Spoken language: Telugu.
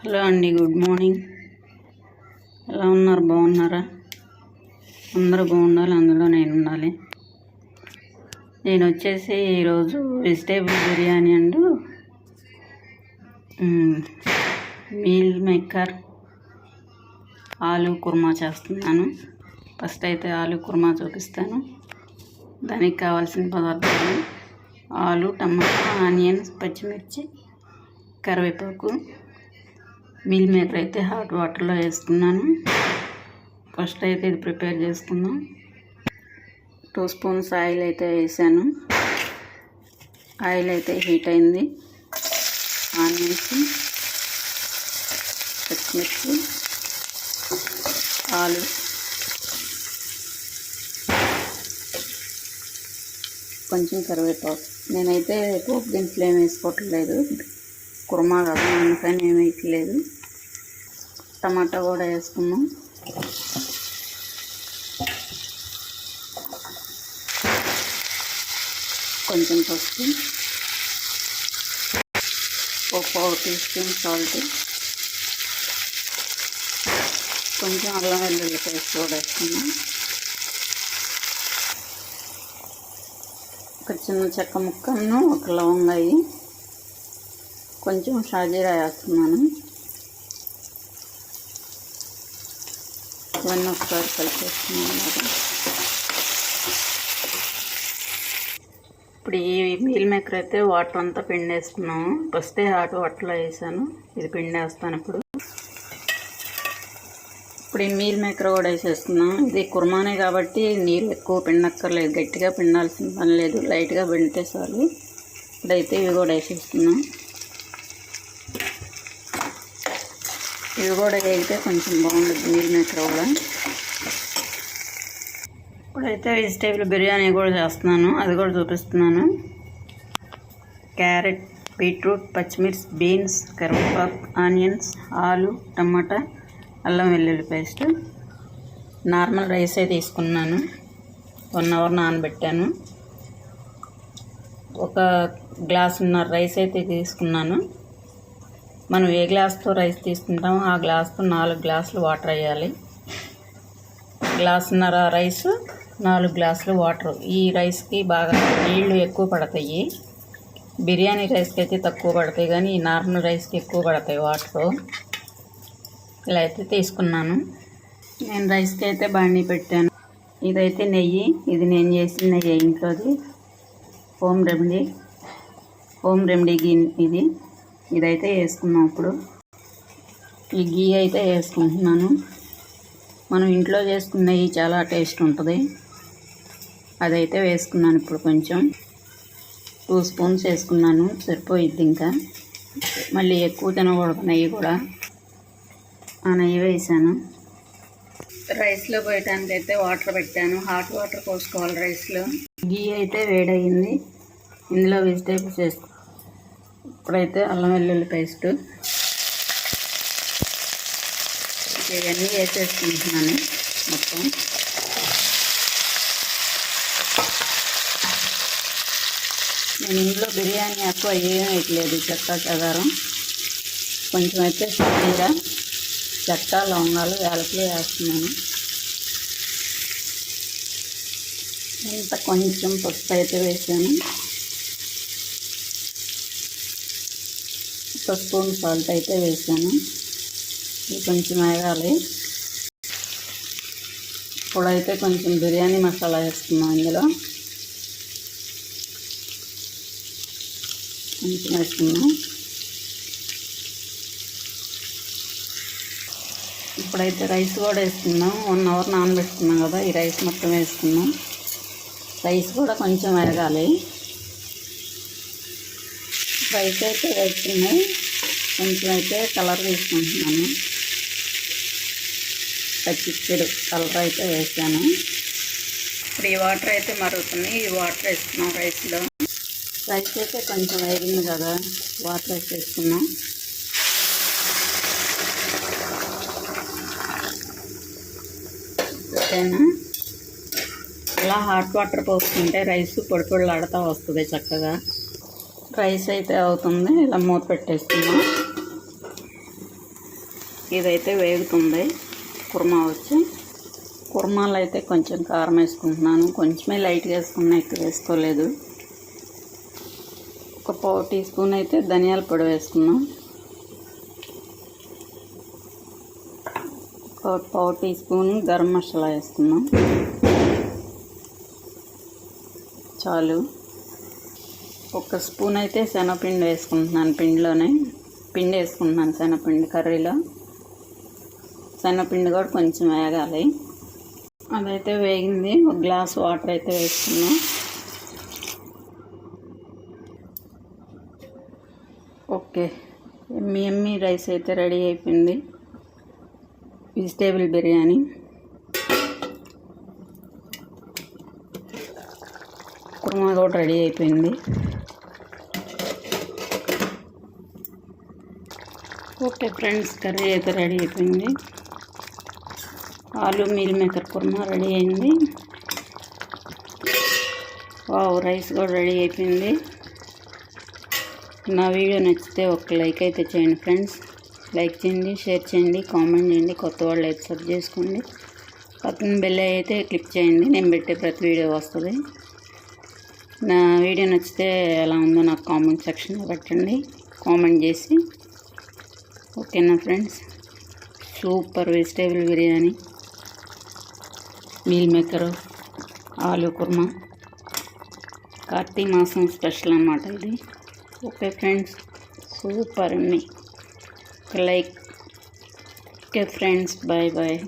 హలో అండి గుడ్ మార్నింగ్. ఎలా ఉన్నారు? బాగున్నారా? అందరూ బాగుండాలి అందులో నేను ఉండాలి. నేను వచ్చేసి ఈరోజు vegetable biryani and meal maker ఆలు కుర్మా చేస్తున్నాను. ఫస్ట్ అయితే ఆలు కుర్మా చూపిస్తాను. దానికి కావాల్సిన పదార్థాలు ఆలు టమాటా ఆనియన్స్ పచ్చిమిర్చి కరివేపాకు మిల్ మేకర్ అయితే హాట్ వాటర్లో వేసుకున్నాను ఫస్ట్ అయితే ఇది ప్రిపేర్ చేసుకుందాం. టూ స్పూన్స్ ఆయిల్ అయితే వేసాను. ఆయిల్ అయితే హీట్ అయింది. ఆనియన్స్ పచ్చిమిర్చి ఆలు. కొంచెం కరివేపాకు. నేనైతే పోపు దినుసులు ఏమి వేసుకోవట్లేదు. కుర్మా కదా అందుకని ఏమి వేయట్లేదు. టమాటా కూడా వేసుకున్నాం కొంచెం పసుపు. ఒక పావు టీ స్పూన్ సాల్ట్. కొంచెం అల్లం వెల్లుల్లి పేస్ట్ కూడా వేసుకున్నాం ఒక చిన్న చెక్క ముక్కను ఒక లవంగాయి. కొంచెం షాజీరా వేస్తున్నాను. ఇవన్నీ ఒకసారి కలిపేస్తున్నాను ఇప్పుడు ఈ మీల్ మేకర్ అయితే వాటర్ అంతా పిండేసుకున్నాము. ఫస్టే హాట్ వాటర్లో వేసాను. ఇది పిండేస్తాను ఇప్పుడు. ఇప్పుడు ఈ మీల్ మేకర్ కూడా వేసేస్తున్నాం. ఇది కుర్మానే కాబట్టి నీళ్ళు ఎక్కువ పిండక్కర్లేదు. గట్టిగా పిండాల్సిన పని లేదు. లైట్గా పిండితే చాలు. ఇప్పుడైతే ఇవి కూడా వేసేస్తున్నాం. ఇవి కూడా వేగితే కొంచెం బాగుంటుంది మీల్ మేకర్ కూడా. ఇప్పుడైతే వెజిటేబుల్ బిర్యానీ కూడా చేస్తున్నాను అది కూడా చూపిస్తున్నాను. క్యారెట్ బీట్రూట్ పచ్చిమిర్చి బీన్స్ కరివేపాకు ఆనియన్స్ ఆలు టమాటా అల్లం వెల్లుల్లి పేస్ట్. నార్మల్ రైసే తీసుకున్నాను. వన్ అవర్ నానబెట్టాను. ఒక గ్లాసున్నర రైస్ అయితే తీసుకున్నాను. మనం ఏ గ్లాస్తో రైస్ తీసుకుంటామో ఆ గ్లాస్తో నాలుగు గ్లాసులు వాటర్ వేయాలి. గ్లాసున్నర రైస్ నాలుగు గ్లాసులు వాటర్. ఈ రైస్కి బాగా నీళ్ళు ఎక్కువ పడతాయి. బిర్యానీ రైస్కి అయితే తక్కువ పడతాయి కానీ ఈ నార్మల్ రైస్కి ఎక్కువ పడతాయి వాటర్. ఇలా అయితే తీసుకున్నాను. నేను రైస్కి అయితే బండి పెట్టాను. ఇదైతే నెయ్యి. ఇది నేను చేసిన నెయ్యి ఇంట్లోది. Home remedy. హోమ్ రెమెడీ ఇది. ఇదైతే వేసుకున్నాం ఇప్పుడు. ఈ గీ అయితే వేసుకుంటున్నాను. మనం ఇంట్లో చేసుకున్నవి చాలా టేస్ట్ ఉంటుంది. అదైతే వేసుకున్నాను ఇప్పుడు కొంచెం. టూ స్పూన్స్ వేసుకున్నాను సరిపోయిద్ది ఇంకా. మళ్ళీ ఎక్కువ తినకూడదు నెయ్యి కూడా. ఆ నెయ్యి వేసాను. రైస్లో పోయటానికి అయితే వాటర్ పెట్టాను. హాట్ వాటర్ పోసుకోవాలి రైస్లో. గీ అయితే వేడయింది. ఇందులో వెజిటేబుల్స్ వేసుకో ఇప్పుడైతే అల్లం వెల్లుల్లి పేస్ట్. ఇవన్నీ వేసేసుకుంటున్నాను మొత్తం. నేను ఇంట్లో బిర్యానీ ఎక్కువ ఏం వేయట్లేదు చెక్క చెదారం కొంచెం అయితే షాజీరా చెక్క లవంగాలు యాలకులు వేస్తున్నాను. ఇంత కొంచెం పసుపు అయితే వేసాను. ఒక స్పూన్ సాల్ట్ అయితే వేసాను. ఇది కొంచెం వేగాలి. ఇప్పుడైతే కొంచెం బిర్యానీ మసాలా వేస్తున్నాం ఇందులో. కొంచెం వేసుకున్నాం ఇప్పుడైతే రైస్ కూడా వేసుకున్నాం వన్ అవర్ నానబెట్టుకున్నాం కదా ఈ రైస్ మొత్తం వేసుకున్నాం. రైస్ కూడా కొంచెం వేగాలి. రైస్ అయితే వేస్తున్నాయి కొంచెం అయితే కలర్ తీసుకుంటున్నాను పచ్చిచ్చడు కలర్ అయితే వేసాను. ఇప్పుడు ఈ వాటర్ అయితే మరుగుతున్నాయి ఈ వాటర్ వేసుకున్నాం రైస్లో. రైస్ అయితే కొంచెం వేగింది కదా వాటర్ వేసేసుకున్నాం. ఓకేనా? ఇలా హాట్ వాటర్ పోసుకుంటే రైస్ పొడి పొడిలాడుతూ వస్తుంది చక్కగా. రైస్ అయితే అవుతుంది. ఇలా మూత పెట్టేస్తున్నాం ఇదైతే వేగుతుంది. కుర్మా వచ్చి కుర్మాలు అయితే కొంచెం కారం వేసుకుంటున్నాను. కొంచెమే లైట్గా వేసుకున్నా ఎక్కువ వేసుకోలేదు. ఒక పావు టీ స్పూన్ అయితే ధనియాల పొడి వేసుకున్నాం. ఒక పావు టీ స్పూన్ గరం మసాలా వేసుకున్నాం. చాలు. ఒక స్పూన్ అయితే శనగపిండి వేసుకుంటున్నాను పిండిలోనే. పిండి వేసుకుంటున్నాను శనగపిండి కర్రీలో. శనగపిండి కూడా కొంచెం వేగాలి. అదైతే వేగింది. ఒక గ్లాస్ వాటర్ అయితే వేసుకున్నాం ఓకే. ఎమ్మి ఎమ్మి రైస్ అయితే రెడీ అయిపోయింది. వెజిటేబుల్ బిర్యానీ. కుర్మా కూడా రెడీ అయిపోయింది. ఓకే ఫ్రెండ్స్ కర్రీ అయితే రెడీ అయిపోయింది. ఆలు మీల్ మేకర్ కుర్మా రెడీ అయింది. వావ్ రైస్ కూడా రెడీ అయిపోయింది. నా వీడియో నచ్చితే ఒక లైక్ అయితే చేయండి ఫ్రెండ్స్. లైక్ చేయండి షేర్ చేయండి కామెంట్ చేయండి కొత్త వాళ్ళు అయితే సబ్ చేసుకోండి. పక్కన బెల్ అయితే క్లిక్ చేయండి నేను పెట్టే ప్రతి వీడియో వస్తుంది. నా వీడియో నచ్చితే ఎలా ఉందో నాకు కామెంట్ సెక్షన్లో పెట్టండి. కామెంట్ చేసి. ఓకేనా friends? Super vegetable biryani. Meal maker ఆలు కుర్మా. కార్తీక మాసం స్పెషల్ అన్నమాట ఇది. ఓకే ఫ్రెండ్స్ సూపర్ అన్నీ like okay friends bye bye